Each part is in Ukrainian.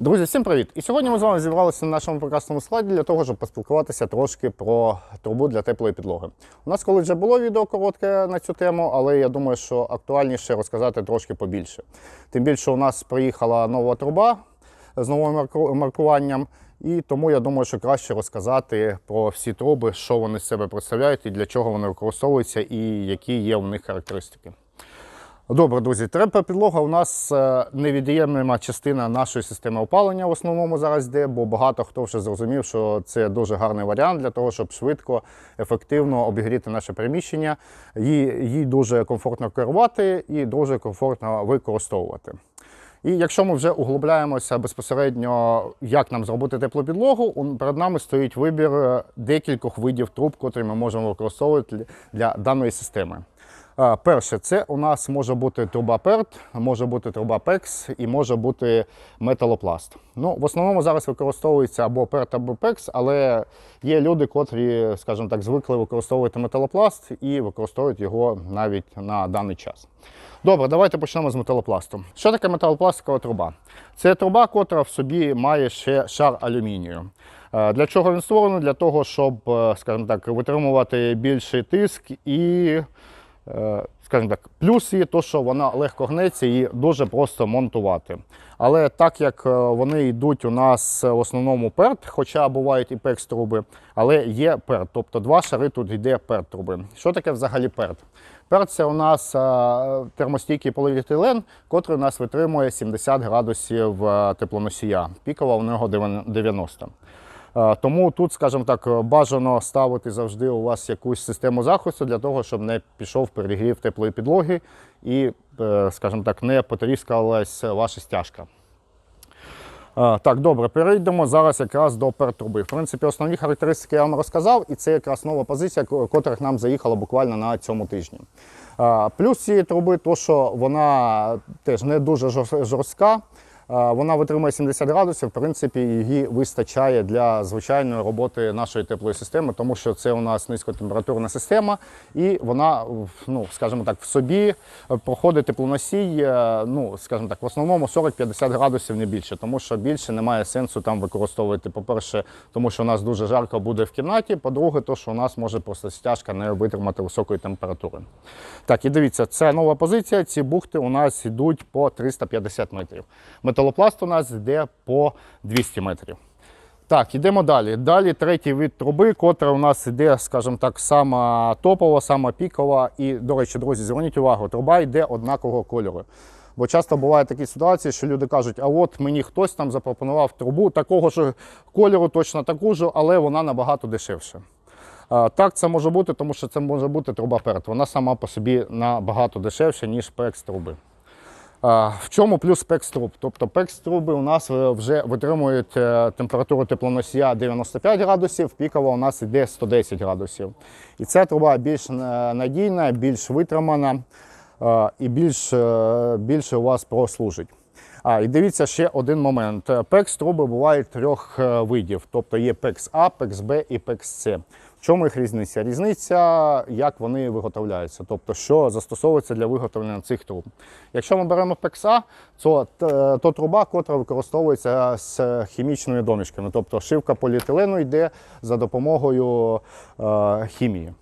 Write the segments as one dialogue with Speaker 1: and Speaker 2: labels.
Speaker 1: Друзі, всім привіт! І сьогодні ми з вами зібралися на нашому прекрасному складі для того, щоб поспілкуватися трошки про трубу для теплої підлоги. У нас колись вже було відео коротке на цю тему, але я думаю, що актуальніше розказати трошки побільше. Тим більше у нас приїхала нова труба з новим маркуванням, і тому я думаю, що краще розказати про всі труби, що вони з себе представляють і для чого вони використовуються, і які є у них характеристики. Добре, друзі, трепа підлога у нас е, невід'ємна частина нашої системи опалення в основному зараз йде, бо багато хто вже зрозумів, що це дуже гарний варіант для того, щоб швидко, ефективно обігріти наше приміщення. Її, дуже комфортно керувати і дуже комфортно використовувати. І якщо ми вже углубляємося безпосередньо, як нам зробити теплу підлогу, перед нами стоїть вибір е, декількох видів труб, котрі ми можемо використовувати для даної системи. Перше, це у нас може бути труба PERT, може бути труба PEX і може бути металопласт. Ну, в основному зараз використовується або PERT, або PEX, але є люди, котрі, скажімо так, звикли використовувати металопласт і використовують його навіть на даний час. Добре, давайте почнемо з металопласту. Що таке металопластикова труба? Це труба, котра в собі має ще шар алюмінію. Е, Для чого він створений? Для того, щоб, е, скажімо так, витримувати більший тиск і скажімо так, плюс є то, що вона легко гнеться і дуже просто монтувати. Але так як е, вони йдуть у нас в основному перт, хоча бувають і пекс труби, але є перт, тобто два шари тут йде перт труби. Що таке взагалі перт? Перт це у нас е, термостійкий поліетилен, котрий у нас витримує 70 градусів е, теплоносія. Пікова у нього 90. Е, Тому тут, скажімо так, бажано ставити завжди у вас якусь систему захисту для того, щоб не пішов перегрів теплої підлоги і, е, скажімо так, не потріскалась ваша стяжка. Е, Так, добре, перейдемо зараз якраз до пертруби. В принципі, основні характеристики я вам розказав, і це якраз нова позиція, ко- котрих нам заїхала буквально на цьому тижні. Е, Плюс цієї труби, то, що вона теж не дуже жорстка. Вона витримує 70 градусів, в принципі, її вистачає для звичайної роботи нашої теплої системи, тому що це у нас низькотемпературна система, і вона, ну, скажімо так, в собі е, проходить теплоносій, е, ну, скажімо так, в основному 40-50 градусів не більше, тому що більше немає сенсу там використовувати. По-перше, тому що у нас дуже жарко буде в кімнаті. По-друге, то що у нас може просто стяжка не витримати високої температури. Так, і дивіться, це нова позиція. Ці бухти у нас йдуть по 350 метрів. Металопласт у нас йде по 200 метрів. Так, йдемо далі. Далі третій вид труби, котра у нас йде, скажімо так, сама топова, сама пікова. І, до речі, друзі, зверніть увагу, труба йде однакового кольору. Бо часто бувають такі ситуації, що люди кажуть, а от мені хтось там запропонував трубу такого ж кольору, точно таку ж, але вона набагато дешевша. Так, це може бути, тому що це може бути труба перт. Вона сама по собі набагато дешевша, ніж пекс труби. В чому плюс пекс труб? Тобто пекс труби у нас е, вже витримують е, температуру теплоносія 95 градусів, пікова у нас йде 110 градусів. І ця труба більш е, надійна, більш витримана і більш, більше у вас прослужить. А, і дивіться ще один момент. Пекс труби бувають трьох видів, тобто є пекс А, пекс Б і пекс С. Чому їх різниця? Різниця, як вони виготовляються, тобто що застосовується для виготовлення цих труб. Якщо ми беремо пекса, то, то труба, котра використовується з хімічними домішками, тобто шивка поліетилену йде за допомогою е, хімії.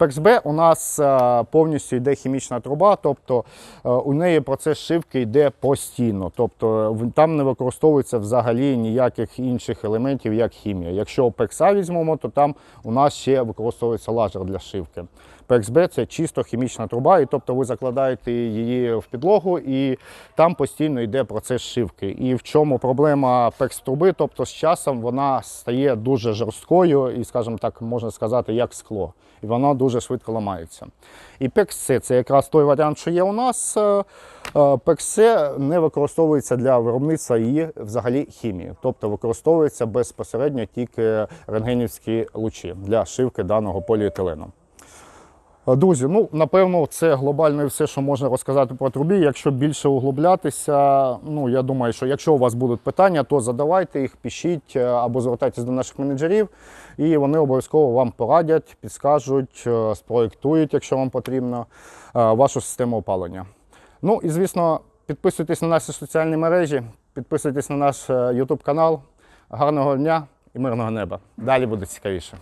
Speaker 1: PEX-B у нас е, повністю йде хімічна труба, тобто е, у неї процес шивки йде постійно. Тобто там не використовується взагалі ніяких інших елементів, як хімія. Якщо PEX-A візьмемо, то там у нас ще використовується лазер для шивки. PEX-B – це чисто хімічна труба, і тобто ви закладаєте її в підлогу, і там постійно йде процес шивки. І в чому проблема PEX-труби? Тобто з часом вона стає дуже жорсткою і, скажімо так, можна сказати, як скло. І вона дуже швидко ламається. І PEX-C – це якраз той варіант, що є у нас. Е, е, не використовується для виробництва її взагалі хімії, тобто використовується безпосередньо тільки рентгенівські лучі для шивки даного поліетилену. Е, Друзі, ну напевно, це глобально все, що можна розказати про трубі. Якщо більше углублятися, ну я думаю, що якщо у вас будуть питання, то задавайте їх, пишіть е, або звертайтесь до наших менеджерів, і вони обов'язково вам порадять, підскажуть, е, спроєктують, якщо вам потрібно, вашу систему опалення. Ну і звісно, підписуйтесь на наші соціальні мережі, Підписуйтесь на наш YouTube канал. Гарного дня і мирного неба. Далі буде цікавіше.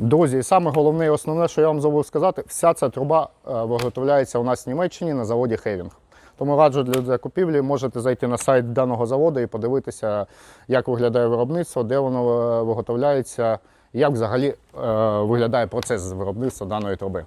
Speaker 1: Друзі, і саме головне і основне, що я вам забув сказати, вся ця труба е, виготовляється у нас в Німеччині на заводі Хевінг. Тому раджу для закупівлі, можете зайти на сайт даного заводу і подивитися, як виглядає виробництво, де воно е, виготовляється, як взагалі е, виглядає процес виробництва даної труби.